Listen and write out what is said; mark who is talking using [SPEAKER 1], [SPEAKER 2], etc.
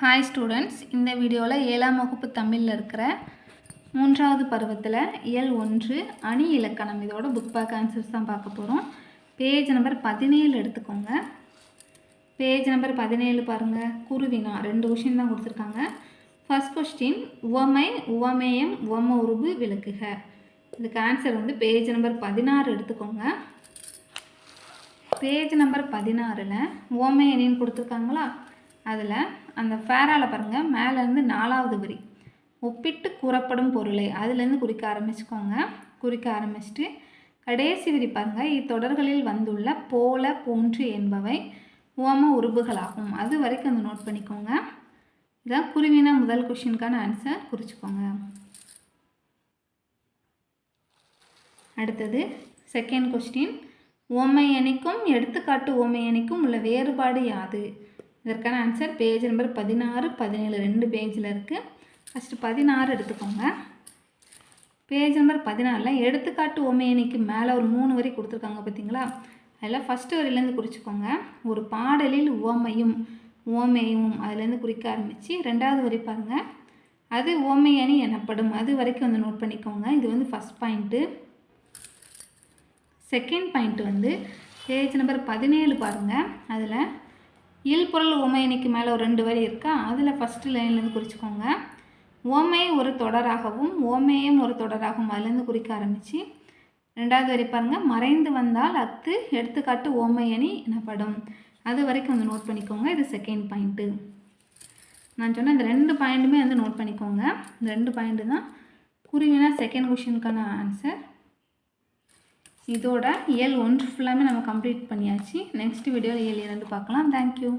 [SPEAKER 1] Hi students இந்த வீடியோவில் ஏழாம் வகுப்பு தமிழில் இருக்கிற மூன்றாவது பருவத்தில் இயல் ஒன்று அணி இலக்கணம் இதோட புக் பேக் ஆன்சர்ஸ் தான் பார்க்க போகிறோம் பேஜ் நம்பர் பதினேழு எடுத்துக்கோங்க. பேஜ் நம்பர் பதினேழு பாருங்கள் குருவினா ரெண்டு கொஷின் தான் கொடுத்துருக்காங்க. ஃபர்ஸ்ட் கொஸ்டின் உவமை உவமேயம் உவம உருபு விளக்குக. இதுக்கு ஆன்சர் வந்து பேஜ் நம்பர் பதினாறு எடுத்துக்கோங்க. பேஜ் நம்பர் பதினாறில் உவமை அணின்னு கொடுத்துருக்காங்களா? அதில் அந்த ஃபேரால பாருங்கள் மேலேருந்து நாலாவது வரி. ஒப்பிட்டு கூறப்படும் பொருளை அதுலேருந்து குறிக்க ஆரம்பிச்சுக்கோங்க. குறிக்க ஆரம்பிச்சுட்டு கடைசி வரி பாருங்கள் இத்தொடர்களில் வந்துள்ள போல போன்று என்பவை ஓம உருபுகளாகும். அது வரைக்கும் அந்த நோட் பண்ணிக்கோங்க. இதான் குருவினா முதல் கொஷினுக்கான ஆன்சர் குறிச்சிக்கோங்க. அடுத்தது செகண்ட் கொஸ்டின் ஓமையணிக்கும் எடுத்துக்காட்டு ஓமையணிக்கும் உள்ள வேறுபாடு யாது? இதற்கான ஆன்சர் பேஜ் நம்பர் பதினாறு பதினேழு ரெண்டு பேஜில் இருக்குது ஃபஸ்ட்டு பதினாறு எடுத்துக்கோங்க. பேஜ் நம்பர் பதினாறில் எடுத்துக்காட்டு ஒமையணிக்கு மேலே ஒரு மூணு வரி கொடுத்துருக்காங்க பார்த்தீங்களா அதில் ஃபஸ்ட்டு வரியிலேருந்து குறிச்சிக்கோங்க. ஒரு பாடலில் ஓமையும் ஓமையும் அதுலேருந்து குறிக்க ஆரம்பித்து ரெண்டாவது வரி பாருங்கள் அது ஓமையணி எனப்படும். அது வரைக்கும் வந்து நோட் பண்ணிக்கோங்க. இது வந்து ஃபஸ்ட் பாயிண்ட்டு செகண்ட் பாயிண்ட் வந்து பேஜ் நம்பர் பதினேழு பாருங்கள் அதில் இல் பொருள் ஓமையணிக்கு மேலே ஒரு ரெண்டு வரி இருக்கா? அதில் ஃபஸ்ட்டு லைன்லேருந்து குறிச்சிக்கோங்க. ஓமை ஒரு தொடராகவும் ஓமையும் ஒரு தொடராகவும் அதுலேருந்து குறிக்க ஆரம்பித்து ரெண்டாவது வரி பாருங்கள் மறைந்து வந்தால் அத்து எடுத்துக்காட்டு ஓமையணி எனப்படும். அது வரைக்கும் வந்து நோட் பண்ணிக்கோங்க. இது செகண்ட் பாயிண்ட்டு நான் சொன்ன இந்த ரெண்டு பாயிண்ட்டுமே வந்து நோட் பண்ணிக்கோங்க. இந்த ரெண்டு பாயிண்ட்டு தான். குருவினா செகண்ட் கொஷினுக்கான ஆன்சர் இதோட இயல் ஒன்று ஃபுல்லாமே நம்ம கம்ப்ளீட் பண்ணியாச்சு. நெக்ஸ்ட் வீடியோவில் இயல் இரண்டு பார்க்கலாம். தேங்க்யூ